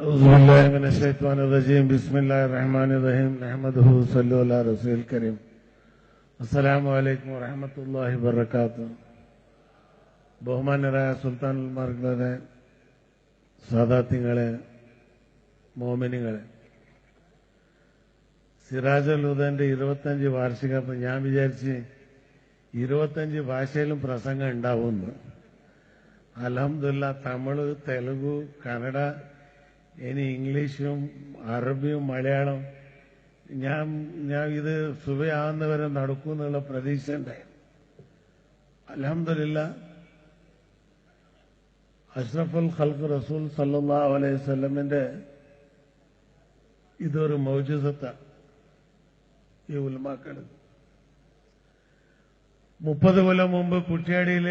أعوذ بالله من الشيطان الرجيم بسم الله الرحمن الرحيم نحمده صلوا على رسول الكريم السلام عليكم ورحمة الله وبركاته ബഹുമാനരായ സുൽത്താൻ മാർഗളെ സാദാത്യങ്ങളെ മോമിനികളെ സിറാജുൽ ഹുദന്റെ ഇരുപത്തഞ്ച് വാർഷികം ഞാൻ വിചാരിച്ച് ഇരുപത്തഞ്ച് ഭാഷയിലും പ്രസംഗം ഉണ്ടാവുമെന്ന് അലഹമില്ല തമിഴ് തെലുഗു കന്നഡ ഇനി ഇംഗ്ലീഷും അറബിയും മലയാളം. ഞാൻ ഞാൻ ഇത് സുബയാവുന്നവരെ നടക്കും എന്നുള്ള പ്രതീക്ഷ ഉണ്ടായിരുന്നു. അലഹമില്ല അഷ്റഫുൽ ഖൽഖ് റസൂൽ സല്ലാ അലൈഹി സ്വലമിന്റെ ഇതൊരു മൗജുസത്ത ഈ ഉൽമാക്കൾ മുപ്പത് കൊല്ലം മുമ്പ് കുറ്റ്യാടിയിൽ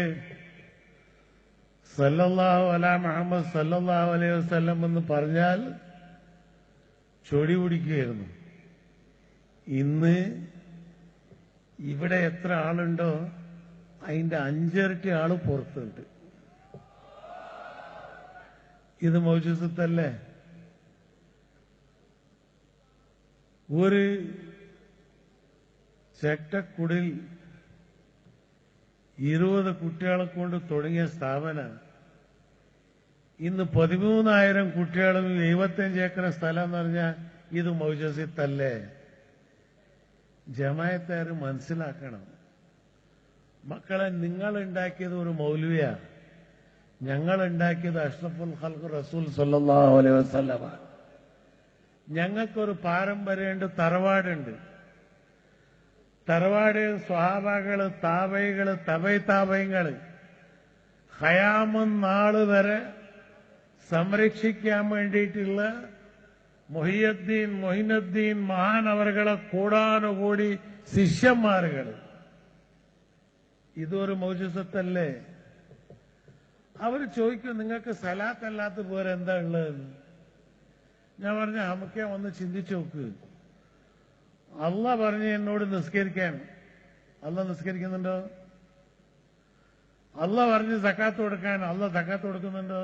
സല്ലല്ലാഹു അല മുഹമ്മദ് സല്ലല്ലാഹു അലൈഹി വസല്ലം എന്ന് പറഞ്ഞാൽ ചൊടി പിടിക്കുകയായിരുന്നു. ഇന്ന് ഇവിടെ എത്ര ആളുണ്ടോ അതിന്റെ അഞ്ചിരട്ടി ആൾ പുറത്തുണ്ട്. ഇത് മൗജൂസത്തല്ലേ? ഒരു ചെറ്റക്കുടിൽ ഇരുപത് കുട്ടികളെ കൊണ്ട് തുടങ്ങിയ സ്ഥാപന. ഇന്ന് പതിമൂന്നായിരം കുട്ടികളും എഴുപത്തഞ്ച് ഏക്കർ സ്ഥലം എന്ന് പറഞ്ഞാൽ ഇത് മൗജസിത്തല്ലേ? ജമായത്തുകാർ മനസ്സിലാക്കണം. മക്കളെ നിങ്ങൾ ഉണ്ടാക്കിയത് ഒരു മൗലവിയാണ് ഞങ്ങൾ ഉണ്ടാക്കിയത് അഷ്റഫുൽ ഹൽഖു റസൂൽ സല്ലാ അലൈഹി വസല്ലമ. ഞങ്ങൾക്കൊരു പാരമ്പര്യമുണ്ട് തറവാടുണ്ട്. തറവാട് സ്വഹാബാകൾ താപൈകൾ തപൈ താപയങ്ങൾ ഹയാമം നാൾ വരെ സംരക്ഷിക്കാൻ വേണ്ടിയിട്ടുള്ള മൊഹിയുദ്ദീൻ മൊഹിനുദ്ദീൻ മഹാനവറുകളെ കൂടാനുകൂടി ശിഷ്യന്മാരുകൾ. ഇതൊരു മൗജസത്തല്ലേ അവർ ചോദിക്കും നിങ്ങൾക്ക് സലാത്തല്ലാത്ത പോരെന്താ ഉള്ളതെന്ന് ഞാൻ പറഞ്ഞ നമുക്ക് ഒന്ന് ചിന്തിച്ചു നോക്ക്. അല്ല പറഞ്ഞ് എന്നോട് നിസ്കരിക്കാൻ. അല്ല നിസ്കരിക്കുന്നുണ്ടോ? അല്ല പറഞ്ഞ് സക്കാത്ത് കൊടുക്കാൻ അല്ല സക്കാത്ത് കൊടുക്കുന്നുണ്ടോ?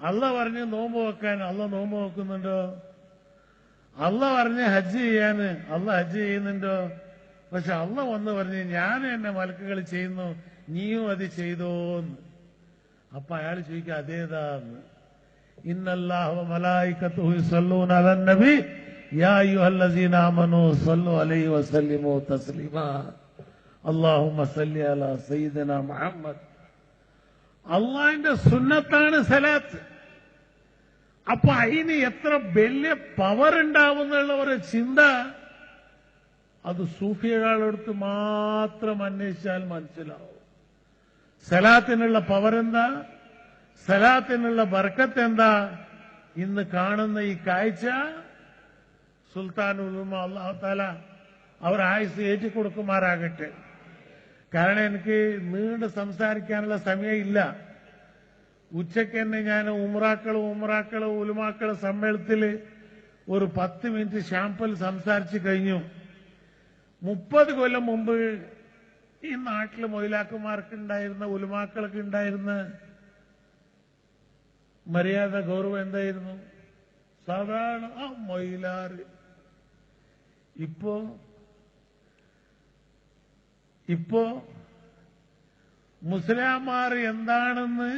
അല്ല പറഞ്ഞ് നോമ്പ് വെക്കാൻ അല്ല നോമ്പ് വെക്കുന്നുണ്ടോ? അല്ല പറഞ്ഞ് ഹജ്ജ് ചെയ്യാൻ അല്ല ഹജ്ജ് ചെയ്യുന്നുണ്ടോ? പക്ഷെ അല്ല വന്ന് പറഞ്ഞ് ഞാൻ എന്നെ മലക്കുകൾ ചെയ്യുന്നു നീയും അത് ചെയ്തോന്ന്. അപ്പൊ അയാൾ ചോദിക്കുക അതേതാന്ന്? ഇന്നല്ലാഹു മലായിക്കത്തു സല്ലൂൻ അലൻ നബി യാ الذين ആമനൂ صلوا عليه وسلموا تسليما اللهم صل على سيدنا محمد അള്ളാഹിന്റെ സുന്നത്താണ് സലാത്ത്. അപ്പൊ അതിന് എത്ര വലിയ പവർ ഉണ്ടാവുന്നുള്ള ഒരു ചിന്ത അത് സൂഫിയകളെടുത്ത് മാത്രം അന്വേഷിച്ചാൽ മനസ്സിലാവും. സലാത്തിനുള്ള പവർ എന്താ? സലാത്തിനുള്ള ബർക്കത്ത് എന്താ? ഇന്ന് കാണുന്ന ഈ കാഴ്ച സുൽത്താൻ ഉലുമ അള്ളാഹു താല അവർ ആയുസ് ഏറ്റിക്കൊടുക്കുമാറാകട്ടെ കാരണം എനിക്ക് നീണ്ട് സംസാരിക്കാനുള്ള സമയമില്ല ഉച്ചയ്ക്ക് തന്നെ ഞാൻ ഉമ്രാക്കളും ഉമ്രാക്കളും ഉലുമാക്കളും സമ്മേളനത്തിൽ ഒരു പത്ത് മിനിറ്റ് ഷാമ്പൽ സംസാരിച്ചു കഴിഞ്ഞു. മുപ്പത് കൊല്ലം മുമ്പ് ഈ നാട്ടിൽ മൊയിലാക്കന്മാർക്ക് ഉണ്ടായിരുന്ന ഉലുമാക്കൾക്ക് ഉണ്ടായിരുന്ന മര്യാദ ഗൗരവം എന്തായിരുന്നു? സാധാരണ ആ മൊയിലാറ് ഇപ്പോ ഇപ്പോ മുസ്ലാമാർ എന്താണെന്ന്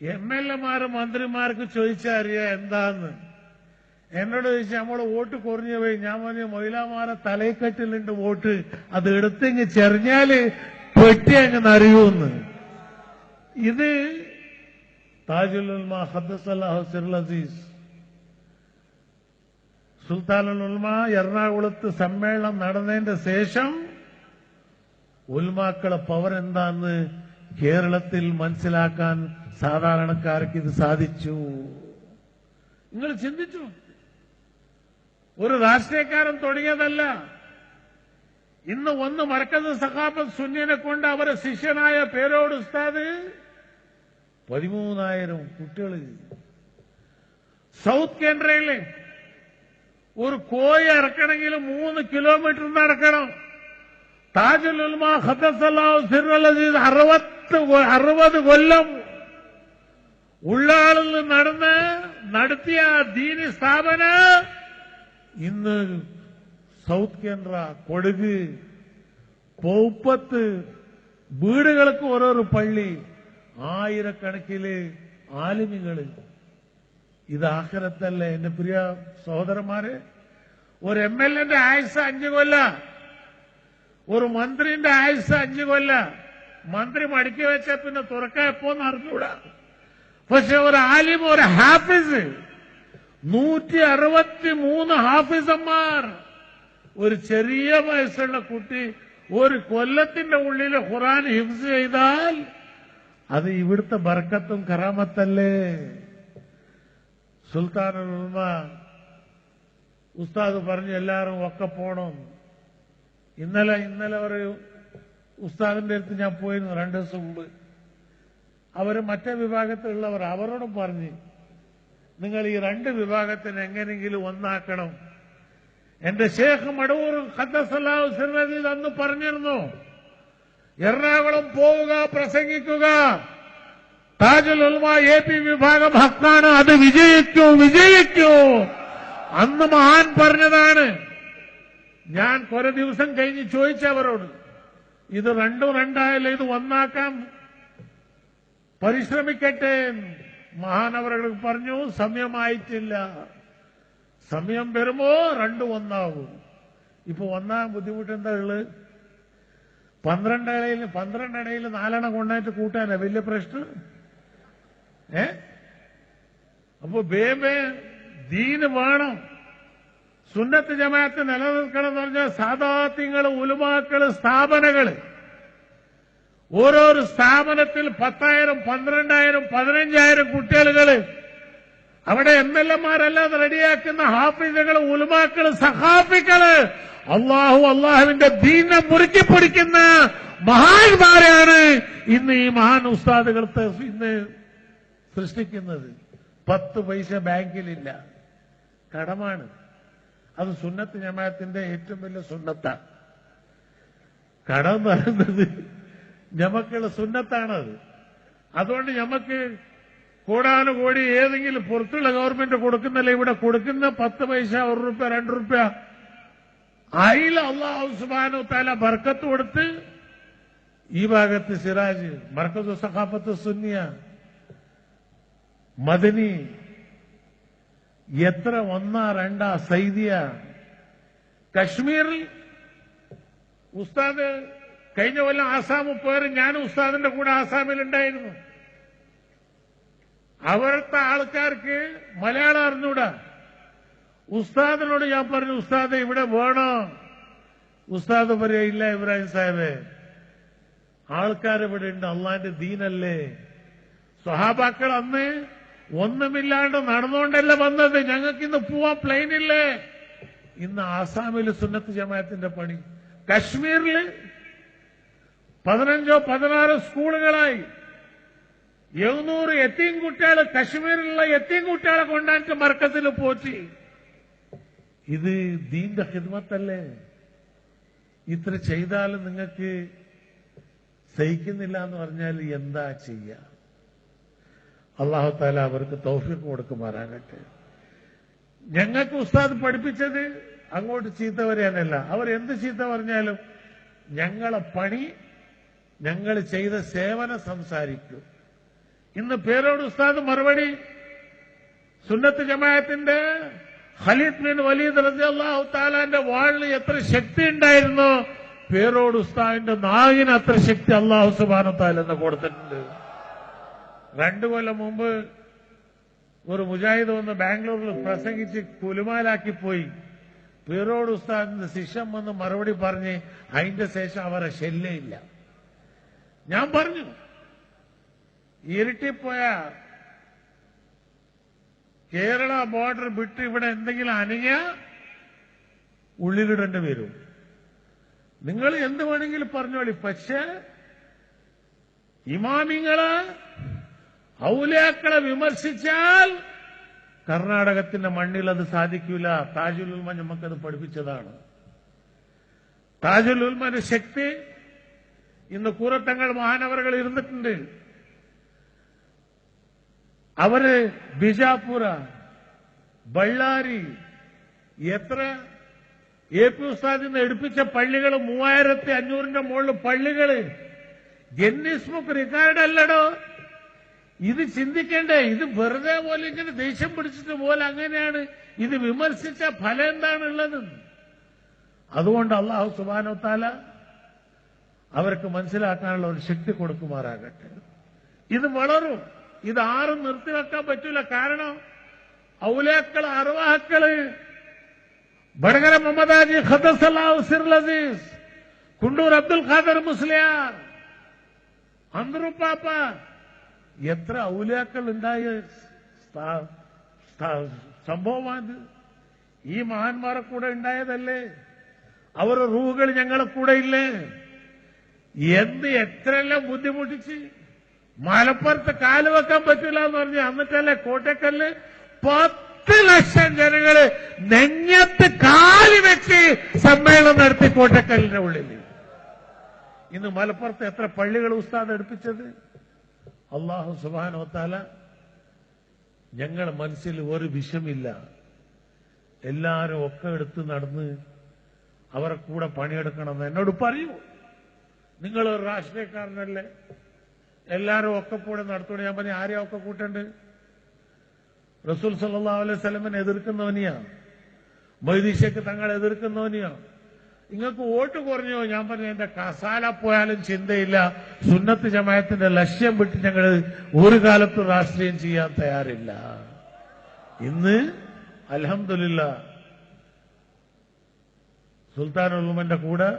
എം എൽ എമാര് മന്ത്രിമാർക്ക് ചോദിച്ചറിയ എന്താന്ന്. എന്നോട് ചോദിച്ചു നമ്മൾ വോട്ട് കുറഞ്ഞു പോയി. ഞാൻ പറഞ്ഞു മൊയിലാമാരെ തലയിക്കെട്ടിലുണ്ട് വോട്ട് അത് എടുത്തിങ്ങ് ചെറിഞ്ഞാൽ പെട്ടി അങ്ങ് നറിയൂന്ന് ഇത് താജുൽ ഹദ്ദസല്ലാഹു സിറുൽ അസീസ് സുൽത്താനുൽ ഉൽമ എറണാകുളത്ത് സമ്മേളനം നടന്നതിന്റെ ശേഷം ഉൽമാക്കളെ പവർ എന്താന്ന് കേരളത്തിൽ മനസ്സിലാക്കാൻ സാധാരണക്കാർക്ക് ഇത് സാധിച്ചു. നിങ്ങൾ ചിന്തിച്ചു. ഒരു രാഷ്ട്രീയക്കാരൻ തുടങ്ങിയതല്ല. ഇന്ന് ഒന്ന് മറക്കത് സഖാഫത്ത് സുന്നിനെ കൊണ്ട് അവരെ ശിഷ്യനായ പേരോട് ഉസ്താദ് പതിമൂന്നായിരം കുട്ടികൾ സൗത്ത് കേന്ദ്രയിലെ ഒരു കോഴി ഇറക്കണമെങ്കിൽ മൂന്ന് കിലോമീറ്റർ നടക്കണം. താജുൽ ഉൽമ ഖദ്ദസല്ലാഹു സിറുൽ അസീസ് അറുപത്തി അറുപത് കൊല്ലം ഉള്ളാളിൽ നടന്ന് നടത്തിയ ദീനി സ്ഥാപന ഇന്ന് സൗത്ത് കേന്ദ്ര കൊടുക് പൗപ്പത്ത് വീടുകൾക്ക് ഓരോരോ പള്ളി ആയിരക്കണക്കിൽ ആലിമികൾ ഇത് ആഖിറത്തല്ലേ? എന്റെ പ്രിയ സഹോദരന്മാരെ ഒരു എം എൽ എന്റെ ആയുസ് അഞ്ചു കൊല്ല ഒരു മന്ത്രിന്റെ ആയുസ് അഞ്ചു കൊല്ല. മന്ത്രി മടക്കി വെച്ച പിന്നെ തുറക്ക എപ്പോന്ന് അറിഞ്ഞൂടാ. പക്ഷെ ഒരു ആലിം ഒരു ഹാഫിസ് നൂറ്റി അറുപത്തി മൂന്ന് ഹാഫിസന്മാർ. ഒരു ചെറിയ വയസ്സുള്ള കുട്ടി ഒരു കൊല്ലത്തിന്റെ ഉള്ളിൽ ഖുറാൻ ഹിഫ്സ് ചെയ്താൽ അത് ഇവിടുത്തെ ബർക്കത്തും കറാമത്തല്ലേ? സുൽത്താനുൽ ഉസ്താദ് പറഞ്ഞു എല്ലാവരും ഒക്കെ പോണം. ഇന്നലെ ഇന്നലെ ഒരു ഉസ്താദിന്റെ അടുത്ത് ഞാൻ പോയിരുന്നു രണ്ടു ദിവസം മുമ്പ്. അവർ മറ്റേ വിഭാഗത്തിലുള്ളവർ അവരോടും പറഞ്ഞു നിങ്ങൾ ഈ രണ്ട് വിഭാഗത്തിന് എങ്ങനെയെങ്കിലും ഒന്നാക്കണം. എന്റെ ഷേഖ് മടവൂർ ഖദ്ദസല്ലാഹു അന്ന് പറഞ്ഞിരുന്നു എറണാകുളം പോവുക പ്രസംഗിക്കുക. താജുൽ എ പി വിഭാഗം ഹക്കാണ്. അത് വിജയിക്കൂ വിജയിക്കൂ. അന്ന് മഹാൻ പറഞ്ഞതാണ്. ഞാൻ കുറെ ദിവസം കഴിഞ്ഞ് ചോദിച്ചവരോട് ഇത് രണ്ടും രണ്ടായാലും ഇത് ഒന്നാക്കാം പരിശ്രമിക്കട്ടെ മഹാനവറുകൾ പറഞ്ഞു സമയമായിട്ടില്ല. സമയം വരുമ്പോ രണ്ടും ഒന്നാവും ഇപ്പൊ ഒന്നാം ബുദ്ധിമുട്ട് എന്താ ഉള്ളത് പന്ത്രണ്ടടയിൽ പന്ത്രണ്ടടയിൽ നാലെണ്ണം കൊണ്ടായിട്ട് കൂട്ടാനാ. വലിയ പ്രശ്നം. ഏ? അപ്പൊ ബേബേ ദീന് വേണം. സുന്നത്ത് ജമാഅത്ത് നിലനിൽക്കണം എന്ന് പറഞ്ഞാൽ സാധാത്യങ്ങൾ ഉലുമാക്കൾ സ്ഥാപനങ്ങൾ ഓരോരോ സ്ഥാപനത്തിൽ പത്തായിരം പന്ത്രണ്ടായിരം പതിനഞ്ചായിരം കുട്ടികളുകൾ അവിടെ എം എൽ എമാരല്ലാതെ റെഡിയാക്കുന്ന ഹാഫിസുകൾ ഉലുമാക്കൾ സഹാഫികൾ അള്ളാഹു അള്ളാഹുവിന്റെ ദീനെ മുറുക്കി പിടിക്കുന്ന മഹാന്മാരാണ്. ഇന്ന് ഈ മഹാൻ ഉസ്താദുകൾ ഇന്ന് സൃഷ്ടിക്കുന്നത്. പത്ത് പൈസ ബാങ്കിലില്ല. കടമാണ്. അത് സുന്നത്ത് ജമാഅത്തിന്റെ ഏറ്റവും വലിയ സുന്നത്താണ് കടം പറയുന്നത് ഞമക്കുള്ള സുന്നത്താണത്. അതുകൊണ്ട് ഞമ്മക്ക് കോടാനുകോടി ഏതെങ്കിലും പുറത്തുള്ള ഗവൺമെന്റ് കൊടുക്കുന്നല്ലേ ഇവിടെ കൊടുക്കുന്ന പത്ത് പൈസ ഒരു റുപ്യ രണ്ട് റുപ്യ. അയിൽ അള്ളാഹു സുബാനു താല ബർക്കത്ത് കൊടുത്ത് ഈ ഭാഗത്ത് സിറാജ് മർക്കസ് സഖാഫത്ത് സുന്നിയ മദനി എത്ര ഒന്നാ രണ്ടാ സൈദിയ? കശ്മീരിൽ ഉസ്താദ് കഴിഞ്ഞ കൊല്ലം ആസാമിൽ പോയത് ഞാൻ ഉസ്താദിന്റെ കൂടെ ആസാമിൽ ഉണ്ടായിരുന്നു. അവിടുത്തെ ആൾക്കാർക്ക് മലയാളം അറിഞ്ഞൂടാ. ഉസ്താദിനോട് ഞാൻ പറഞ്ഞു ഉസ്താദ് ഇവിടെ വേണോ? ഉസ്താദ് പറയാ ഇല്ല ഇബ്രാഹിം സാഹിബേ ആൾക്കാർ ഇവിടെ ഉണ്ട് അള്ളാന്റെ ദീനല്ലേ. സ്വഹാബാക്കൾ അന്ന് ഒന്നുമില്ലാണ്ട് നടന്നുകൊണ്ടല്ല വന്നത്? ഞങ്ങൾക്ക് ഇന്ന് പോവാൻ പ്ലെയിനില്ലേ ഇന്ന് ആസാമിൽ സുന്നത്ത് ജമാഅത്തിന്റെ പണി. കശ്മീരിൽ പതിനഞ്ചോ പതിനാറോ സ്കൂളുകളായി. എഴുന്നൂറ് എത്തിയും കുട്ടികൾ കശ്മീരിലുള്ള എത്തിയും കുട്ടികളെ കൊണ്ടായിട്ട് മർക്കത്തിൽ പോറ്റി. ഇത് ദീന്റെ ഹിദ്മത്തല്ലേ? ഇത്ര ചെയ്താൽ നിങ്ങൾക്ക് സഹിക്കുന്നില്ല എന്ന് പറഞ്ഞാൽ എന്താ ചെയ്യുക അള്ളാഹു താല അവർക്ക് തൗഫീഖ് കൊടുക്കുമാറാകട്ടെ. ഞങ്ങൾക്ക് ഉസ്താദ് പഠിപ്പിച്ചത് അങ്ങോട്ട് ചീത്ത പറയാനല്ല അവർ എന്ത് ചീത്ത പറഞ്ഞാലും ഞങ്ങളെ പണി ഞങ്ങൾ ചെയ്ത സേവനം സംസാരിക്കും. ഇന്ന് പേരോട് ഉസ്താദ് മറുപടി സുന്നത്ത് ജമാഅത്തിന്റെ ഖലീദ് ബിൻ വലീദ് റസി അള്ളാഹു താലാന്റെ വാളിന് എത്ര ശക്തി ഉണ്ടായിരുന്നു? പേരോട് ഉസ്താദിന്റെ നാവിന് അത്ര ശക്തി അള്ളാഹു സുബാനു താലെന്ന് കൊടുത്തിട്ടുണ്ട്. രണ്ടു കൊല്ലം മുമ്പ് ഒരു മുജാഹിദ് വന്ന് ബാംഗ്ലൂരിൽ പ്രസംഗിച്ച് കുലുമാലാക്കി പോയി. പേരോട് ഉസ്താദിന്റെ ശിഷ്യം വന്ന് മറുപടി പറഞ്ഞ് അതിന്റെ ശേഷം അവരെ ശല്യമില്ല ഞാൻ പറഞ്ഞു ഇരുട്ടിപ്പോയ കേരള ബോർഡർ വിട്ട് ഇവിടെ എന്തെങ്കിലും അനങ്ങിയ ഉള്ളിലിടേണ്ടി വരും. നിങ്ങൾ എന്ത് വേണമെങ്കിലും പറഞ്ഞോളി പക്ഷേ ഇമാമിങ്ങൾ ഔലിയാക്കളെ വിമർശിച്ചാൽ കർണാടകത്തിന്റെ മണ്ണിൽ അത് സാധിക്കൂല. താജുൽ ഉൽമ നമുക്കത് പഠിപ്പിച്ചതാണ്. താജുൽ ഉൽമന്റെ ശക്തി ഇന്ന് കൂറത്തങ്ങൾ മഹാനവറുകൾ ഇരുന്നിട്ടുണ്ട്. അവർ ബിജാപുര ബള്ളാരി എത്ര എ പി ഉസ്താദിന്ന് എടുപ്പിച്ച പള്ളികൾ മൂവായിരത്തി അഞ്ഞൂറിന്റെ മുകളിൽ പള്ളികൾ. ഗിന്നീസ് ബുക്ക് റിക്കാർഡ് അല്ലടോ? ഇത് ചിന്തിക്കണ്ടേ ഇത് വെറുതെ പോലെ ഇങ്ങനെ ദേഷ്യം പിടിച്ചിട്ട് പോലെ അങ്ങനെയാണ്. ഇത് വിമർശിച്ച ഫലം എന്താണുള്ളത്? അതുകൊണ്ട് അള്ളാഹു സുബാനോത്താല താല അവർക്ക് മനസ്സിലാക്കാനുള്ള ഒരു ശക്തി കൊടുക്കുമാറാകട്ടെ. ഇത് വളരും. ഇത് ആരും നിർത്തിവെക്കാൻ പറ്റൂല. കാരണം ഔലേക്കൾ അറുവാഹക്കൾ ബടകര മുഹമ്മദാജി സിറുൽ അസീസ് കുണ്ടൂർ അബ്ദുൽ ഖാദർ മുസ്ലിയാർ അന്തറുപ്പാപ്പ എത്ര ഔലാക്കൾ ഉണ്ടായ സംഭവമാണ് ഈ മഹാന്മാരെ കൂടെ ഉണ്ടായതല്ലേ? അവരുടെ റൂഹുകൾ ഞങ്ങളെ കൂടെ ഇല്ലേ? എന്ത് എത്രയെല്ലാം ബുദ്ധിമുട്ടിച്ച് മലപ്പുറത്ത് കാൽ വെക്കാൻ പറ്റില്ല എന്ന് പറഞ്ഞ് എന്നിട്ടല്ലേ കോട്ടക്കല്ല് പത്ത് ലക്ഷം ജനങ്ങൾ നെഞ്ഞത്ത് കാൽ വെച്ച് സമ്മേളനം നടത്തി കോട്ടക്കല്ലിന്റെ ഉള്ളിൽ ഇന്ന് മലപ്പുറത്ത് എത്ര പള്ളികൾ ഉസ്താദ് എടുപ്പിച്ചത്? അള്ളാഹു സുബാനോത്താല ഞങ്ങളുടെ മനസ്സിൽ ഒരു വിഷമില്ല. എല്ലാരും ഒക്കെ എടുത്ത് നടന്ന് അവരെ കൂടെ പണിയെടുക്കണമെന്ന് എന്നോട് പറയൂ. നിങ്ങൾ ഒരു രാഷ്ട്രീയക്കാരനല്ലേ? എല്ലാരും ഒക്കെ കൂടെ നടത്തണം ഞാൻ പറഞ്ഞു ആരെയും ഒക്കെ കൂട്ടണ്ട് റസൂൽ സല്ലാ അലൈഹി സ്വലമിനെ എതിർക്കുന്നവനെയാണ് മൈദീശക്ക് തങ്ങൾ എതിർക്കുന്നവനെയാ? നിങ്ങൾക്ക് വോട്ട് കുറഞ്ഞോ? ഞാൻ പറഞ്ഞു എന്റെ കസാല പോയാലും ചിന്തയില്ല. സുന്നത്ത് ജമായത്തിന്റെ ലക്ഷ്യം വിട്ട് ഞങ്ങൾ ഒരു കാലത്തും രാഷ്ട്രീയം ചെയ്യാൻ തയ്യാറില്ല. ഇന്ന് അലഹമില്ല സുൽത്താൻ ഉൽമന്റെ കൂടെ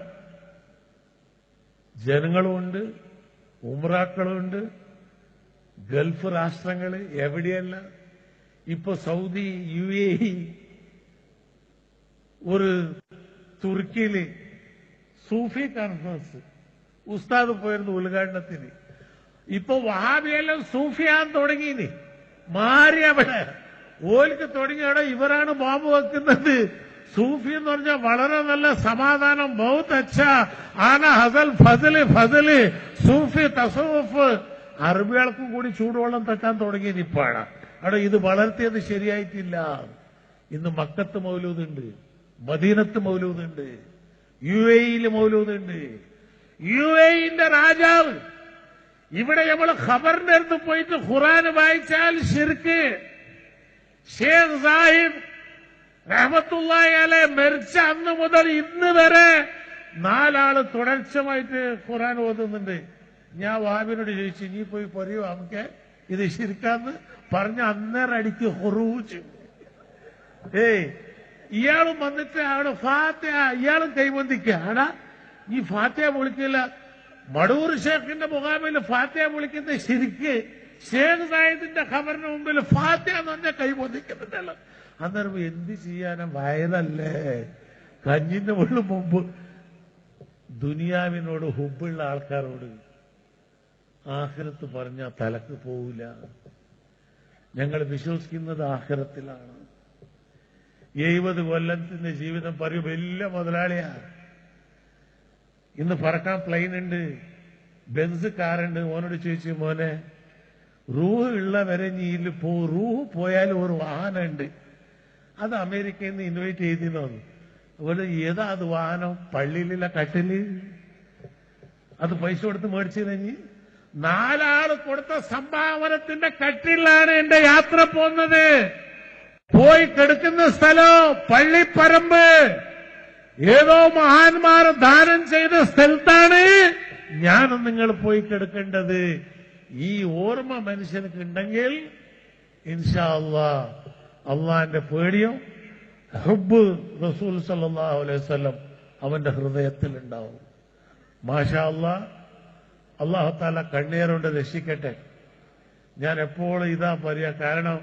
ജനങ്ങളുമുണ്ട് ഉമ്രാക്കളുമുണ്ട് ഗൾഫ് രാഷ്ട്രങ്ങൾ എവിടെയല്ല. ഇപ്പൊ സൗദി യു എ ഒരു തുർക്കിയിൽ സൂഫി കോൺഫറൻസ് ഉസ്താദ് പോയിരുന്നു ഉദ്ഘാടനത്തിന്. ഇപ്പൊ വഹാബിയെല്ലാം സൂഫിയാൻ തുടങ്ങിയിനി. മാറി അവിടെ. ഓൽക്ക് തുടങ്ങിയവിടെ ഇവരാണ് ബോംബ് വെക്കുന്നത്. സൂഫി എന്ന് പറഞ്ഞാൽ വളരെ നല്ല സമാധാനം ബൗത്ത് അച്ഛ ആന ഹസൽ ഫസൽ ഫസൽ സൂഫി തസൂഫ്. അറബികൾക്കും കൂടി ചൂടുവെള്ളം തട്ടാൻ തുടങ്ങി ഇപ്പാണ്. അവിടെ ഇത് വളർത്തിയത് ശരിയായിട്ടില്ല. ഇന്ന് മക്കത്ത് മൗലൂദുണ്ട് മദീനത്ത് മൗലൂദുണ്ട് യു എയിൽ മൗലൂദുണ്ട്. യു എന്റെ രാജാവ് ഇവിടെ നമ്മൾ ഖബറിന്റെ അടുത്ത് പോയിട്ട് ഖുറാൻ വായിച്ചാൽ ഷിർക്ക് ഷേഖ് സാഹിബ് റഹമത്തുള്ളെ മരിച്ച അന്ന് മുതൽ ഇന്ന് വരെ നാലാൾ തുടർച്ചമായിട്ട് ഖുറാൻ ഓതുന്നുണ്ട്. ഞാൻ വാബിനോട് ചോദിച്ചു നീ പോയി പറയൂ നമുക്ക് ഇത് ശിരിക്കാന്ന് പറഞ്ഞ അന്നേരം അടിക്ക് ഏയ് ഇയാളും വന്നിട്ട് അവിടെ ഫാത്ത ഇയാളും ആടാ ഈ ഫാത്തയ വിളിക്കില്ല മടൂർ ഷേഖിന്റെ മുഖാമിൽ ഫാത്തയ വിളിക്കുന്ന ശരിക്ക് ഷേഖ് സാഹിദിന്റെ ഖബറിന് മുമ്പിൽ ഫാത്തയ എന്ന് പറഞ്ഞാൽ കൈവന്തിക്കുന്നുണ്ടല്ലോ അന്നേരം എന്ത് ചെയ്യാനും? വയലല്ലേ കഞ്ഞിന്റെ മുകളിൽ മുമ്പ് ദുനിയാവിനോട് ഹുബുള്ള ആൾക്കാരോട് ആഹ്രത്ത് പറഞ്ഞ തലക്ക് പോവില്ല. ഞങ്ങൾ വിശ്വസിക്കുന്നത് ആഖിരത്തിലാണ് എഴുപത് കൊല്ലത്തിന്റെ ജീവിതം പറയും വലിയ മുതലാളിയാ ഇന്ന് പറക്കാൻ പ്ലെയിൻ ഉണ്ട് ബെൻസ് കാറുണ്ട് മോനോട് ചോദിച്ചു മോനെ റൂഹ് ഉള്ള വരെ നീ ഇതിൽ പോ റൂഹ് പോയാൽ ഒരു വാഹനം ഉണ്ട് അത് അമേരിക്കയിൽ നിന്ന് ഇൻവൈറ്റ് ചെയ്തിരുന്നു അതുപോലെ ഏതാ അത് വാഹനം? പള്ളിയിലുള്ള കട്ടിൽ. അത് പൈസ കൊടുത്ത് മേടിച്ചു കഴിഞ്ഞ് നാലാൾ കൊടുത്ത സംഭാവനത്തിന്റെ കട്ടിലാണ് എന്റെ യാത്ര പോകുന്നത്. പോയി കെടുക്കുന്ന സ്ഥലം പള്ളിപ്പറമ്പ്. ഏതോ മഹാന്മാർ ദാനം ചെയ്ത സ്ഥലത്താണ് ഞാനും നിങ്ങൾ പോയി കിടക്കേണ്ടത്. ഈ ഓർമ്മ മനുഷ്യനക്ക് ഉണ്ടെങ്കിൽ ഇൻഷാ അള്ളാ അള്ളാന്റെ പേടിയും? ഹബ്ബ് റസൂൽ സല്ലല്ലാഹു അലൈഹി വസല്ലം അവന്റെ ഹൃദയത്തിൽ ഉണ്ടാവും. മാഷാ അള്ളാ അള്ളാഹു താല കണ്ണീറുകൊണ്ട് രക്ഷിക്കട്ടെ. ഞാൻ എപ്പോഴും ഇതാ പറയാ കാരണം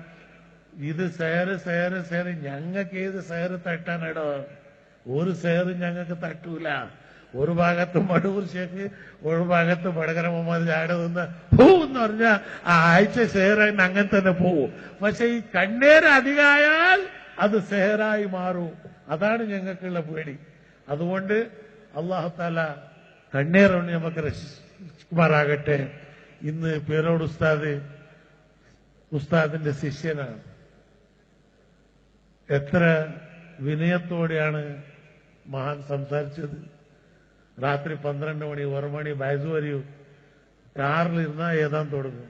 ഇത് സേറ് സേറ് സേറ്. ഞങ്ങൾക്ക് ഏത് സേറ് തട്ടാനടോ ഒരു സേറും ഞങ്ങൾക്ക് തട്ടൂല. ഒരു ഭാഗത്ത് മടൂർ ഷേഖ് ഒരു ഭാഗത്ത് വടകര മുഹമ്മദ് ചാട നിന്ന് പോവെന്ന് പറഞ്ഞാൽ ആ ആഴ്ച സേറായി അങ്ങനെ തന്നെ പോവും. പക്ഷെ ഈ കണ്ണേര് അധികമായാൽ അത് സേറായി മാറും. അതാണ് ഞങ്ങൾക്കുള്ള പേടി. അതുകൊണ്ട് അള്ളാഹത്താല താല കണ്ണീറുണ്ട് നമുക്ക് രക്ഷിക്കുമാറാകട്ടെ. ഇന്ന് പേരോട് ഉസ്താദ് ഉസ്താദിന്റെ ശിഷ്യനാണ്. എത്ര വിനയത്തോടെയാണ് മഹാൻ സംസാരിച്ചത്? രാത്രി പന്ത്രണ്ട് മണി ഒരു മണി വയസ്സ് വരെയും കാറിലിരുന്നാൽ ഏതാൻ തുടങ്ങും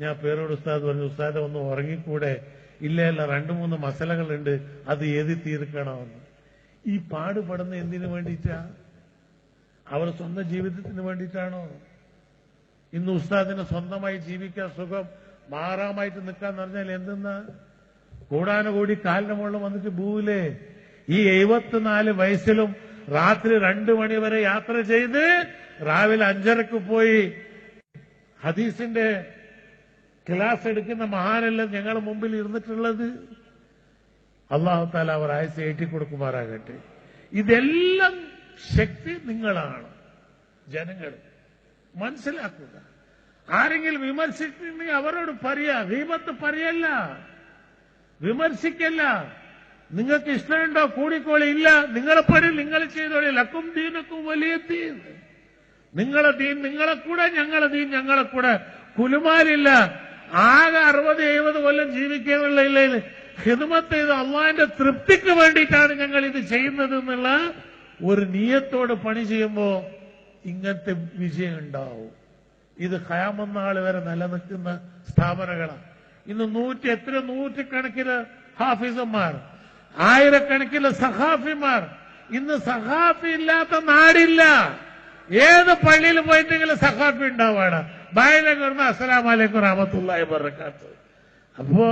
ഞാൻ പേരോട് ഉസ്താദ് പറഞ്ഞു ഉസ്താദ് ഒന്ന് ഉറങ്ങിക്കൂടെ? ഇല്ല ഇല്ല രണ്ടു മൂന്ന് മസലകളുണ്ട് അത് എഴുതി തീർക്കണമെന്ന്. ഈ പാടുപെടുന്ന എന്തിനു വേണ്ടിയിട്ടാ? അവർ സ്വന്തം ജീവിതത്തിന് വേണ്ടിയിട്ടാണോ? ഇന്ന് ഉസ്താദിനെ സ്വന്തമായി ജീവിക്കാൻ സുഖം മാറാമായിട്ട് നിൽക്കാന്ന് പറഞ്ഞാൽ എന്തെന്നാ? കൂടാനുകൂടി കാലിന് മുകളിൽ വന്നിട്ട് പോവില്ലേ ഈ എഴുപത്തിനാല് വയസ്സിലും രാത്രി രണ്ടു മണി വരെ യാത്ര ചെയ്ത് രാവിലെ അഞ്ചരക്ക് പോയി ഹദീസിന്റെ ക്ലാസ് എടുക്കുന്ന മഹാനല്ല ഞങ്ങളുടെ മുമ്പിൽ ഇരുന്നിട്ടുള്ളത്? അള്ളാഹു താല അവർ ആയസ് ഏറ്റി കൊടുക്കുമാറാകട്ടെ. ഇതെല്ലാം ശക്തി നിങ്ങളാണ്. ജനങ്ങൾ മനസ്സിലാക്കുക. ആരെങ്കിലും വിമർശിച്ചിട്ടുണ്ടെങ്കിൽ അവരോട് പറയാ. വിപത്ത് പറയല്ല. വിമർശിക്കല്ല. നിങ്ങൾക്ക് ഇഷ്ടമുണ്ടോ? കൂടിക്കോളി ഇല്ല. നിങ്ങളെ പണി നിങ്ങൾ ചെയ്തോളി. ലക്കും ദീനക്കും വലിയ തീ നിങ്ങളെ ദീൻ നിങ്ങളെ കൂടെ ഞങ്ങളെ ദീൻ ഞങ്ങളെ കൂടെ. കുലുമാലില്ല ആകെ അറുപത് എഴുപത് കൊല്ലം ജീവിക്കാനുള്ള ഇല്ല? ഹിദമത്ത് ചെയ്ത് അള്ളാഹിന്റെ തൃപ്തിക്ക് വേണ്ടിയിട്ടാണ് ഞങ്ങൾ ഇത് ചെയ്യുന്നത് എന്നുള്ള ഒരു നീയത്തോട് പണി ചെയ്യുമ്പോ ഇങ്ങനത്തെ വിജയം ഉണ്ടാവും. ഇത് ഖയാമെന്നാൾ വരെ നിലനിൽക്കുന്ന സ്ഥാപനങ്ങളാണ്. ഇന്ന് നൂറ്റി എത്ര നൂറ്റിക്കണക്കിന് ഹാഫിസന്മാർ ആയിരക്കണക്കിന് സഹാഫിമാർ. ഇന്ന് സഹാഫി ഇല്ലാത്ത നാടില്ല. ഏത് പള്ളിയിൽ പോയിട്ടെങ്കിലും സഹാഫി ഉണ്ടാവാണ്. ബായിലേക്ക് വരുന്ന അസ്സലാമലൈക്കും റഹമത്തുള്ളാഹി ബർക്കാത്ത് അപ്പോ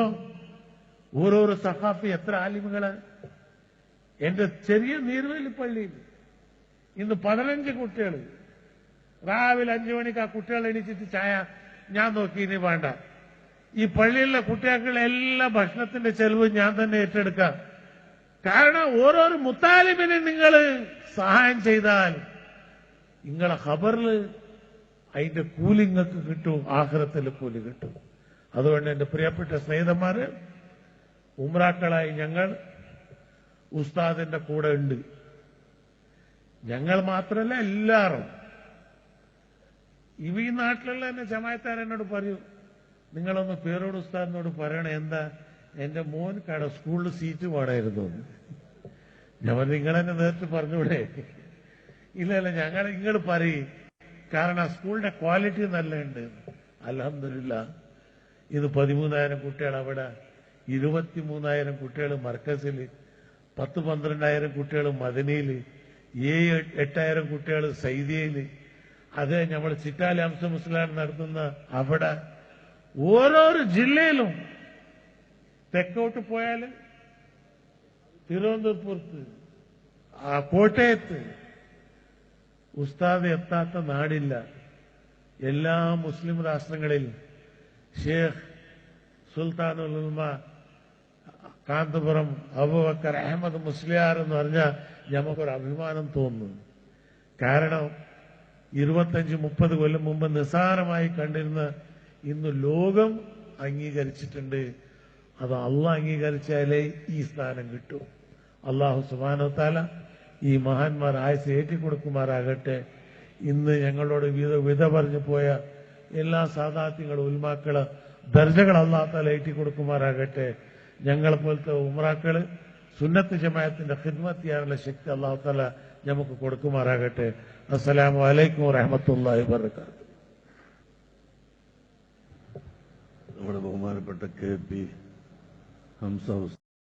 ഓരോരോ സഹാഫി എത്ര ആലിമുകൾ? എന്റെ ചെറിയ നീർവേലി പള്ളിയിൽ ഇന്ന് പതിനഞ്ച് കുട്ടികൾ രാവിലെ അഞ്ചു മണിക്ക് ആ കുട്ടികൾ എണീച്ചിട്ട് ചായ ഞാൻ നോക്കി ഇനി വേണ്ട. ഈ പള്ളിയിലെ കുട്ടികൾക്കുള്ള എല്ലാ ഭക്ഷണത്തിന്റെ ചെലവ് ഞാൻ തന്നെ ഏറ്റെടുക്കാം. കാരണം ഓരോരോ മുത്താലിമിനെ നിങ്ങൾ സഹായം ചെയ്താൽ നിങ്ങളെ ഖബറിൽ അതിന്റെ കൂലി നിങ്ങൾക്ക് കിട്ടും ആഹ്റത്തിലെ കൂലി കിട്ടും. അതുകൊണ്ട് എന്റെ പ്രിയപ്പെട്ട സ്നേഹിതന്മാര് ഉമ്രാക്കളായി ഞങ്ങൾ ഉസ്താദിന്റെ കൂടെ ഉണ്ട്. ഞങ്ങൾ മാത്രമല്ല എല്ലാവരും. ഇവ ഈ നാട്ടിലുള്ള എന്നെ ജമായത്താരെന്നോട് പറയൂ നിങ്ങളൊന്ന് പേരോട് ഉസ്താദിനോട് പറയണേ എന്താ? എന്റെ മോൻ കട സ്കൂളിൽ സീറ്റ് പാടായിരുന്നു. ഞാൻ നിങ്ങളെന്നെ നേരിട്ട് പറഞ്ഞൂടെ. ഇല്ല ഇല്ല ഞങ്ങൾ നിങ്ങൾ പറയും കാരണം ആ സ്കൂളിന്റെ ക്വാളിറ്റി നല്ല ഉണ്ട് അലഹമില്ല ഇത് പതിമൂന്നായിരം കുട്ടികൾ അവിടെ ഇരുപത്തിമൂന്നായിരം കുട്ടികൾ മർക്കസിൽ പത്ത് പന്ത്രണ്ടായിരം കുട്ടികൾ മദനയിൽ ഏഴ് എട്ടായിരം കുട്ടികൾ സൈദിയയിൽ അത് നമ്മൾ ചിറ്റാലി അംസ മുസ്ലാം നടത്തുന്ന അവിടെ ഓരോരോ ജില്ലയിലും തെക്കോട്ട് പോയാൽ തിരുവനന്തപുരത്ത് ആ കോട്ടയത്ത് ഉസ്താദ് എത്താത്ത നാടില്ല. എല്ലാ മുസ്ലിം രാഷ്ട്രങ്ങളിൽ ഷേഖ് സുൽത്താനുൽ ഉൽമ കാന്തപുരം അബുബക്കർ അഹമ്മദ് മുസ്ലിയാർ എന്ന് പറഞ്ഞാൽ നമുക്കൊരു അഭിമാനം തോന്നുന്നു. കാരണം ഇരുപത്തഞ്ച് മുപ്പത് കൊല്ലം മുമ്പ് നിസ്സാരമായി കണ്ടിരുന്ന ഇന്ന് ലോകം അംഗീകരിച്ചിട്ടുണ്ട്. അത് അള്ളാഹ് അംഗീകരിച്ചാലേ ഈ സ്ഥാനം കിട്ടൂ. അള്ളാഹു സുബാനത്താല ഈ മഹാന്മാർ ആയസ് ഏറ്റിക്കൊടുക്കുമാറാകട്ടെ. ഇന്ന് ഞങ്ങളോട് വിധ വിധ പറഞ്ഞു പോയ എല്ലാ സാധാത്യങ്ങളും ഉൽമാക്കൾ ദർജകൾ അള്ളാഹത്താല ഏറ്റിക്കൊടുക്കുമാറാകട്ടെ. ഞങ്ങളെ പോലത്തെ ഉമ്രാക്കൾ സുന്നത്ത് ജമായത്തിന്റെ ഹിദ്മത്ത് ചെയ്യാനുള്ള ശക്തി അള്ളാഹുത്താല നമുക്ക് കൊടുക്കുമാറാകട്ടെ. അസ്സലാമു അലൈക്കും വറഹമത്തല്ലാഹി വർക്കാത്തു നമ്മുടെ ബഹുമാനപ്പെട്ട കെ പി ഹംസ